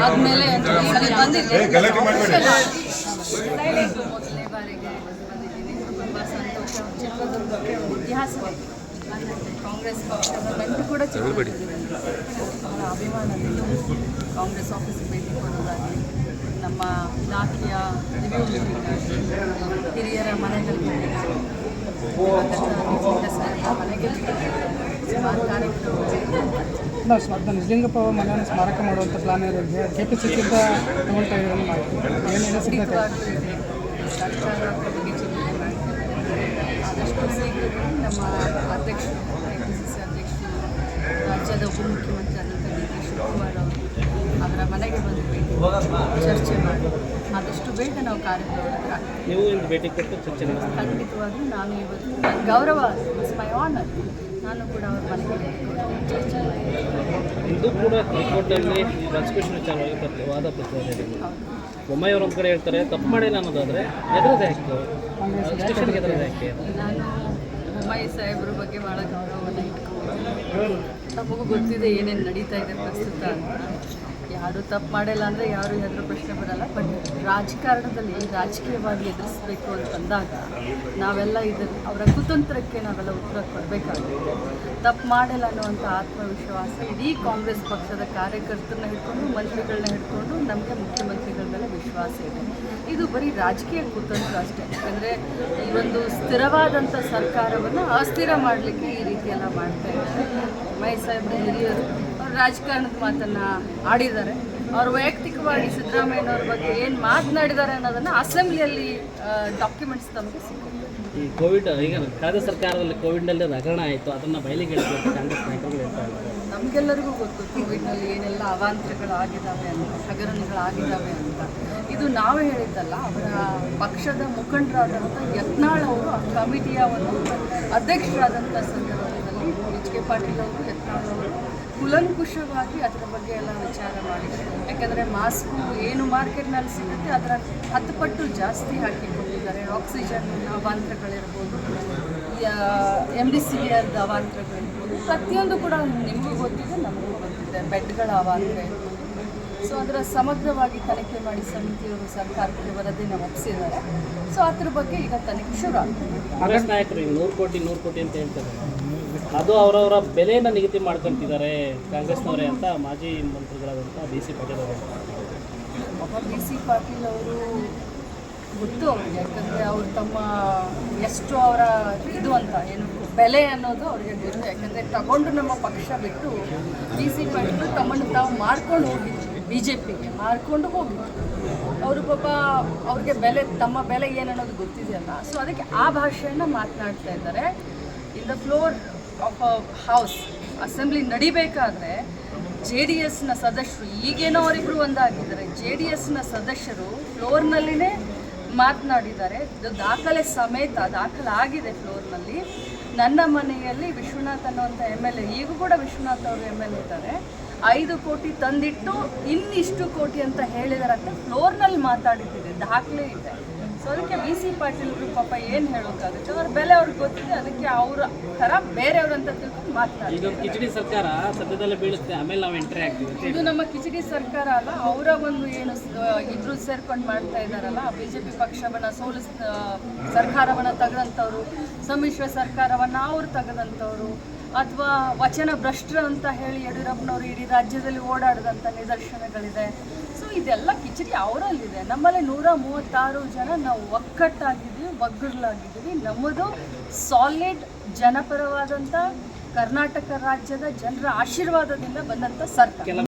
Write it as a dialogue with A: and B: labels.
A: ಆದ್ಮೇಲೆ ಬಂದಿದ್ದೆ. ಮೊದಲನೇ ಬಾರಿಗೆ ಬಂದಿದ್ದೀನಿ ತುಂಬ ಸಂತೋಷ ಚಿತ್ರದುರ್ಗಕ್ಕೆ ಇತಿಹಾಸವೇ ಕಾಂಗ್ರೆಸ್ ಪಕ್ಷದ ನಂಟು ಕೂಡ ಚಿತ್ರದುರ್ಗದಲ್ಲಿ ಬಹಳ ಅಭಿಮಾನದಿಂದ ಕಾಂಗ್ರೆಸ್ ಆಫೀಸ್ ಭೇಟಿ ಕೊಡೋದಾಗಲಿ ನಮ್ಮ ಇಲಾಖೆಯ ರಿವ್ಯೂ ಹಿರಿಯರ ಮನೆಗಳಿಗೆ
B: ಇಲ್ಲ ಅದನ್ನ ನಿಜಲಿಂಗಪ್ಪ ಮನೆಯನ್ನು ಸ್ಮಾರಕ ಮಾಡುವಂಥ ಪ್ಲಾನ್ ಇರೋದು ಕೆ ಪಿ ಸಿ ಸಿಯಿಂದ ತಗೊಳ್ತಾ ಇರೋದು ಮಾಡ್ತೀವಿ ಏನೇನು
A: ಸಿಗುತ್ತೆ ಆದಷ್ಟು ನಮ್ಮ ಅಧ್ಯಕ್ಷರು ಕೆ ಪಿ ಸಿ ಸಿ ಅಧ್ಯಕ್ಷರು ರಾಜ್ಯದ ಉಪಮುಖ್ಯಮಂತ್ರಿ ಅನಂತ ಡಿ ಶಿವಕುಮಾರ್ ಅವರು ಅವರ ಮನೆಗೆ ಬಂದು ಭೇಟಿ ಚರ್ಚೆ ಮಾಡಿ ಆದಷ್ಟು ಬೇಗ ನಾವು ಕಾರ್ಯಕ್ರಮ
C: ನೀವು ಭೇಟಿ ಕೊಟ್ಟು ಚರ್ಚೆ
A: ಖಂಡಿತವಾಗ್ಲೂ ನಾನು ಇವತ್ತು ಗೌರವ ಇಟ್ಸ್ ಮೈ ಆನರ್ ನಾನು ಕೂಡ ಅವ್ರ ಮನೆಗೆ
C: ಇದು ಕೂಡ ಹೈಕೋರ್ಟಲ್ಲಿ ಪ್ರಾಸಿಕ್ಯೂಷನ್ ವಿಚಾರವಾಗಿ ಪ್ರತಿ ವಾದ ಪ್ರತಿವಾದ ಬೊಮ್ಮಾಯಿಯವರು ಒಂದು ಕಡೆ ಹೇಳ್ತಾರೆ ತಪ್ಪು ಮಾಡಿಲ್ಲ ಅನ್ನೋದಾದರೆ ಎದುರದೆ ಪ್ರಾಸಿಕ್ಯೂಷನ್ಗೆ ಎದುರದೆ ಯಾಕೆ?
A: ನಾನು ಬೊಮ್ಮಾಯಿ ಸಾಹೇಬ್ರ ಬಗ್ಗೆ ಭಾಳ ಗೌರವವನ್ನು ಇಟ್ಕೊಂಡು ತಮಗೂ ಗೊತ್ತಿದೆ ಏನೇನು ನಡೀತಾ ಇದೆ ಪ್ರಸ್ತುತ ಅಂತ. ಯಾರು ತಪ್ಪು ಮಾಡಿಲ್ಲ ಅಂದರೆ ಯಾರು ಹೆದರೋ ಪ್ರಶ್ನೆ ಬರಲ್ಲ. ಬಟ್ ರಾಜಕಾರಣದಲ್ಲಿ ರಾಜಕೀಯವಾಗಿ ಎದುರಿಸಬೇಕು ಅಂತಂದಾಗ ನಾವೆಲ್ಲ ಇದನ್ನು ಅವರ ಕುತಂತ್ರಕ್ಕೆ ನಾವೆಲ್ಲ ಉತ್ತರ ಕೊಡಬೇಕಾಗುತ್ತೆ. ತಪ್ಪು ಮಾಡಿಲ್ಲ ಅನ್ನುವಂಥ ಆತ್ಮವಿಶ್ವಾಸ ಇಡೀ ಕಾಂಗ್ರೆಸ್ ಪಕ್ಷದ ಕಾರ್ಯಕರ್ತರನ್ನ ಹಿಡ್ಕೊಂಡು, ಮಂತ್ರಿಗಳನ್ನ ಹಿಡ್ಕೊಂಡು ನಮಗೆ ಮುಖ್ಯಮಂತ್ರಿಗಳ ಮೇಲೆ ವಿಶ್ವಾಸ ಇದೆ. ಇದು ಬರೀ ರಾಜಕೀಯ ಕುತಂತ್ರ ಅಷ್ಟೇ. ಯಾಕಂದರೆ ಈ ಒಂದು ಸ್ಥಿರವಾದಂಥ ಸರ್ಕಾರವನ್ನು ಅಸ್ಥಿರ ಮಾಡಲಿಕ್ಕೆ ಈ ರೀತಿಯೆಲ್ಲ ಮಾಡ್ತಾ ಇದ್ದಾರೆ. ಮೈ ಹಿರಿಯರು ಅವರು ರಾಜಕಾರಣದ ಮಾತನ್ನು ಆಡಿದ್ದಾರೆ. ಅವರು ವೈಯಕ್ತಿಕವಾಗಿ ಸಿದ್ದರಾಮಯ್ಯನವ್ರ ಬಗ್ಗೆ ಏನು ಮಾತನಾಡಿದ್ದಾರೆ ಅನ್ನೋದನ್ನು ಅಸೆಂಬ್ಲಿಯಲ್ಲಿ ಡಾಕ್ಯುಮೆಂಟ್ಸ್ ತಮಗೆ ಸಿಗುತ್ತೆ
C: ಈ ಕೋವಿಡ್ ಈಗ ಕಳೆದ ಸರ್ಕಾರದಲ್ಲಿ ಕೋವಿಡ್ನಲ್ಲಿ ಹಗರಣ ಆಯಿತು ಅದನ್ನು ಬಯಲಿಗೆ ಕಾಂಗ್ರೆಸ್ ನಾಯಕರು ಹೇಳ್ತಾ ಇದ್ದಾರೆ.
A: ನಮಗೆಲ್ಲರಿಗೂ ಗೊತ್ತು ಕೋವಿಡ್ನಲ್ಲಿ ಏನೆಲ್ಲ ಅವಾಂತರಗಳಾಗಿದ್ದಾವೆ ಅಂತ ಹಗರಣಗಳಾಗಿದ್ದಾವೆ ಅಂತ. ಇದು ನಾವೇ ಹೇಳಿದ್ದಲ್ಲ ಅವರ ಪಕ್ಷದ ಮುಖಂಡರಾದಂಥ ಯತ್ನಾಳ್ ಅವರು ಆ ಕಮಿಟಿಯ ಒಂದು ಅಧ್ಯಕ್ಷರಾದಂಥ ಸಂದರ್ಭದಲ್ಲಿ ಎಚ್ ಕೆ ಪಾಟೀಲ್ ಅವರು ಯತ್ನಾಳ್ ಅವರು ಕುಲಂಕುಷವಾಗಿ ಅದರ ಬಗ್ಗೆ ಎಲ್ಲ ವಿಚಾರ ಮಾಡಿ ಯಾಕಂದರೆ ಮಾಸ್ಕು ಏನು ಮಾರ್ಕೆಟ್ನಲ್ಲಿ ಸಿಗುತ್ತೆ, ಅದರ ಹತ್ತು ಪಟ್ಟು ಜಾಸ್ತಿ ಹಾಕಿ ಕೊಟ್ಟಿದ್ದಾರೆ ಆಕ್ಸಿಜನ್ ಅವಾಂತರಗಳಿರ್ಬೋದು ಎಂ ಡಿ ಸಿ ಆರ್ದ ಅವಾಂತರಗಳಿರ್ಬೋದು. ಪ್ರತಿಯೊಂದು ಕೂಡ ನಿಮಗೂ ಗೊತ್ತಿದೆ, ನಮಗೂ ಗೊತ್ತಿದೆ. ಬೆಡ್ಗಳ ಅವಾಂತರ ಇರ್ಬೋದು ಸೊ ಅದರ ಸಮಗ್ರವಾಗಿ ತನಿಖೆ ಮಾಡಿ ಸಮಿತಿಯವರು ಸರ್ಕಾರಕ್ಕೆ ವರದಿನ ಒಪ್ಪಿಸಿದ್ದಾರೆ ಸೊ ಅದ್ರ ಬಗ್ಗೆ ಈಗ ತನಿಖೆ ಶುರು ಆಗ್ತದೆ
C: ನಾಯಕರು ನೂರು ಕೋಟಿ ನೂರು ಕೋಟಿ ಅಂತ ಹೇಳ್ತಾರೆ. ಅದು ಅವರವರ ಬೆಲೆಯನ್ನು ನಿಗದಿ ಮಾಡ್ಕೊಂತಿದ್ದಾರೆ ಕಾಂಗ್ರೆಸ್ನವರೇ ಅಂತ, ಮಾಜಿ ಮಂತ್ರಿಗಳಾದಂಥ ಬಿ ಸಿ ಪಾಟೀಲ್ ಅವರು.
A: ಬಿ ಸಿ ಪಾಟೀಲ್ ಅವರು ಗೊತ್ತು ಅವ್ರಿಗೆ, ಯಾಕಂದರೆ ಅವರು ತಮ್ಮ ಎಷ್ಟು ಅವರ ಇದು ಅಂತ, ಏನು ಬೆಲೆ ಅನ್ನೋದು ಅವ್ರಿಗೆ ಗೊತ್ತು, ಯಾಕಂದರೆ ತಗೊಂಡು ನಮ್ಮ ಪಕ್ಷ ಬಿಟ್ಟು ಬಿ ಸಿ ಪಾಟೀಲ್ ತಮ್ಮನ್ನು ತಾವು ಮಾಡ್ಕೊಂಡು ಹೋಗಿದ್ರು ಬಿ ಜೆ ಪಿಗೆ ಮಾರ್ಕೊಂಡು ಹೋಗಿದ್ರು. ಅವರು ಪಾಪ ಅವ್ರಿಗೆ ಬೆಲೆ, ತಮ್ಮ ಬೆಲೆ ಏನು ಅನ್ನೋದು ಗೊತ್ತಿದೆಯಲ್ಲ ಸೊ ಅದಕ್ಕೆ ಆ ಭಾಷೆಯನ್ನು ಮಾತನಾಡ್ತಾ ಇದ್ದಾರೆ. In the floor of a house assembly ನಡಿಬೇಕಾದ್ರೆ J D ಎಸ್ನ ಸದಸ್ಯರು, ಈಗೇನೋ ಅವರಿಬ್ಬರು ಒಂದಾಗಿದ್ದಾರೆ. ಜೆ ಡಿ ಎಸ್ನ ಸದಸ್ಯರು ಫ್ಲೋರ್ನಲ್ಲಿನೇ ಮಾತನಾಡಿದ್ದಾರೆ. ದಾಖಲೆ ಸಮೇತ, ದಾಖಲೆ ಆಗಿದೆ ಫ್ಲೋರ್ನಲ್ಲಿ ನನ್ನ ಮನೆಯಲ್ಲಿ ವಿಶ್ವನಾಥ್ ಅನ್ನುವಂಥ ಎಂ ಎಲ್ ಎ ಈಗೂ ಕೂಡ ವಿಶ್ವನಾಥ್ ಅವರು ಎಂ ಎಲ್ ಎ ಇದ್ದಾರೆ. ಐದು ಕೋಟಿ ತಂದಿಟ್ಟು ಇನ್ನಿಷ್ಟು ಕೋಟಿ ಅಂತ ಹೇಳಿದಾರೆ ಅಂತ ಫ್ಲೋರ್ನಲ್ಲಿ ಮಾತಾಡಿದ್ದಿದೆ ದಾಖಲೆ ಇದೆ. ಸೊ ಅದಕ್ಕೆ ಬಿ ಸಿ ಪಾಟೀಲ್ರು ಪಾಪ ಏನು ಹೇಳೋಕ್ಕಾಗುತ್ತೆ? ಅವ್ರ ಬೆಲೆ ಅವ್ರಿಗೆ ಗೊತ್ತಿದೆ ಅದಕ್ಕೆ ಅವ್ರ ಥರ ಬೇರೆಯವ್ರಂತ ತಿಳ್ಕೊಂಡು ಮಾತಾಡ್ತಾರೆ
C: ಈಗ ಕಿಚಡಿ ಸರ್ಕಾರ ಸದ್ಯದಲ್ಲೇ ಬೀಳುತ್ತೆ ಆಮೇಲೆ ನಾವು ಎಂಟ್ರಿ ಆಗ್ತೀವಿ
A: ಇದು ನಮ್ಮ ಕಿಚಡಿ ಸರ್ಕಾರ ಅಲ್ಲ ಅವರ ಒಂದು ಏನು ಇದ್ರು ಸೇರ್ಕೊಂಡು ಮಾಡ್ತಾ ಇದ್ದಾರಲ್ಲ ಬಿ ಜೆ ಪಿ ಪಕ್ಷವನ್ನು ಸೋಲಿಸ್ ಸರ್ಕಾರವನ್ನ ಸರ್ಕಾರವನ್ನು ತೆಗೆದಂಥವ್ರು ಸಮ್ಮಿಶ್ರ ಸರ್ಕಾರವನ್ನು ಅವ್ರು ತೆಗೆದಂಥವ್ರು ಅಥವಾ ವಚನ ಭ್ರಷ್ಟರು ಅಂತ ಹೇಳಿ ಯಡಿಯೂರಪ್ಪನವರು ಇಡೀ ರಾಜ್ಯದಲ್ಲಿ ಓಡಾಡಿದಂಥ ನಿದರ್ಶನಗಳಿದೆ. ಸೊ ಇದೆಲ್ಲ ಕಿಚಡಿ ಅವರಲ್ಲಿದೆ. ನಮ್ಮಲ್ಲಿ ನೂರ ಮೂವತ್ತಾರು ಜನ ನಾವು ಒಕ್ಕಟ್ಟಾಗಿದ್ದೀವಿ, ಒಗ್ಗರ್ಲಾಗಿದ್ದೀವಿ. ನಮ್ಮದು ಸಾಲಿಡ್ ಜನಪರವಾದಂಥ ಕರ್ನಾಟಕ ರಾಜ್ಯದ ಜನರ ಆಶೀರ್ವಾದದಿಂದ ಬಂದಂಥ ಸರ್ಕಾರ.